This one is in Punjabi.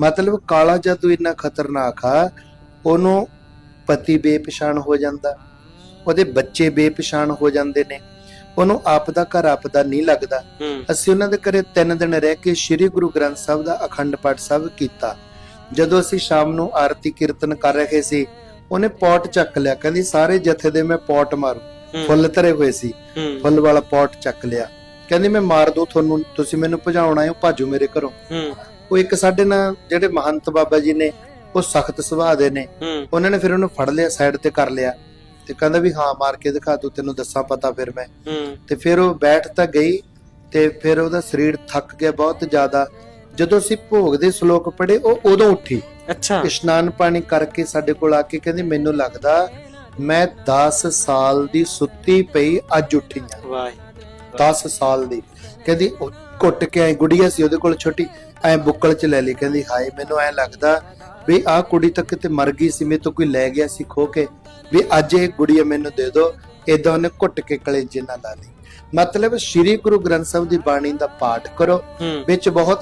ਮਤਲਬ ਕਾਲਾ ਜਾਦੂ ਇੰਨਾ ਖਤਰਨਾਕ ਆ ਉਹਨੂੰ ਪਤੀ ਬੇਪਛਾਣ ਹੋ ਜਾਂਦਾ। ਉਹਦੇ ਬੱਚੇ ਬੇਪਛਾਣ ਹੋ ਜਾਂਦੇ ਨੇ। ਉਹਨੂੰ ਆਪ ਦਾ ਘਰ ਆਪ ਦਾ ਨਹੀਂ ਲੱਗਦਾ। ਅਸੀਂ ਉਹਨਾਂ ਦੇ ਘਰੇ ਤਿੰਨ ਦਿਨ ਰਹਿ ਕੇ ਸ੍ਰੀ ਗੁਰੂ ਗ੍ਰੰਥ ਸਾਹਿਬ ਦਾ ਅਖੰਡ ਪਾਠ ਸਾਹਿਬ ਕੀਤਾ। ਜਦੋਂ ਅਸੀਂ ਸ਼ਾਮ ਨੂੰ ਆਰਤੀ ਕੀਰਤਨ ਕਰ ਰਹੇ ਸੀ ਉਹਨੇ ਪੌਟ ਚੱਕ ਲਿਆ। ਕਹਿੰਦੀ ਸਾਰੇ ਜਥੇ ਦੇ ਮੈਂ ਪੌਟ ਮਾਰੂ। ਫੁੱਲ ਧਰੇ ਹੋਏ ਸੀ। ਫੁੱਲ ਵਾਲਾ ਪੌਟ ਚੱਕ ਲਿਆ। ਕਹਿੰਦੀ ਮੈਂ ਮਾਰ ਦੂ ਤੁਹਾਨੂੰ। ਤੁਸੀਂ ਮੈਨੂੰ ਭਜਾਉਣ ਹੋ ਭਾਜੋ ਮੇਰੇ ਘਰੋਂ। ਉਹ ਇੱਕ ਸਾਡੇ ਨਾਲ ਜਿਹੜੇ ਮਹੰਤ ਬਾਬਾ ਜੀ ਨੇ ਉਹ ਸਖਤ ਸੁਭਾਅ ਦੇ ਨੇ। ਉਹਨਾਂ ਨੇ ਫਿਰ ਉਹਨੂੰ ਫੜ ਲਿਆ ਸਾਈਡ ਤੇ ਕਰ ਲਿਆ ਤੇ ਕਹਿੰਦਾ ਵੀ ਹਾਂ ਮਾਰ ਕੇ ਦਿਖਾ ਤੂੰ ਤੈਨੂੰ ਦੱਸਾਂ ਪਤਾ ਫਿਰ ਮੈਂ। ਤੇ ਫਿਰ ਉਹ ਬੈਠ ਤਾਂ ਗਈ ਤੇ ਫਿਰ ਉਹਦਾ ਸਰੀਰ ਥੱਕ ਗਿਆ ਬਹੁਤ ਜ਼ਿਆਦਾ। ਜਦੋਂ ਅਸੀਂ ਭੋਗ ਦੇ ਸ਼ਲੋਕ ਪੜ੍ਹੇ ਉਹ ਉਦੋਂ ਉੱਠੀ। ਅੱਛਾ। ਇਸ਼ਨਾਨ ਪਾਣੀ ਕਰਕੇ ਸਾਡੇ ਕੋਲ ਆ ਕੇ ਕਹਿੰਦੀ ਮੈਨੂੰ ਲੱਗਦਾ ਮੈਂ 10 ਸਾਲ ਦੀ ਸੁੱਤੀ ਪਈ ਅੱਜ ਉੱਠੀ ਆ ਵਾਹ 10 ਸਾਲ ਦੀ। ਕਹਿੰਦੀ ਉਹ ਘੁੱਟ ਕੇ ਐ ਗੁੜੀਆ ਸੀ ਉਹਦੇ ਕੋਲ ਛੋਟੀ ਐ ਬੁੱਕਲ ਚ ਲੈ ਲਈ। ਕਹਿੰਦੀ ਹਾਏ ਮੈਨੂੰ ਐ ਲੱਗਦਾ ਵੀ ਆਹ ਕੁੜੀ ਤਾਂ ਕਿਤੇ ਮਰ ਗਈ ਸੀ ਮੇਰੇ ਤੋਂ ਕੋਈ ਲੈ ਗਿਆ ਸੀ ਖੋ ਕੇ। ਵੀ ਅੱਜ ਇਹ ਗੁੜੀਆ ਮੈਨੂੰ ਦੇ ਦਿਓ ਏਦਾਂ ਉਹਨੇ ਘੁੱਟ ਕੇ ਕਲੇਜੇ ਨਾਲ ਲਾ ਲਈ। ਮਤਲਬ ਸ੍ਰੀ ਗੁਰੂ ਗ੍ਰੰਥ ਸਾਹਿਬ ਦੀ ਬਾਣੀ ਦਾ ਪਾਠ ਕਰੋ ਵਿੱਚ ਬਹੁਤ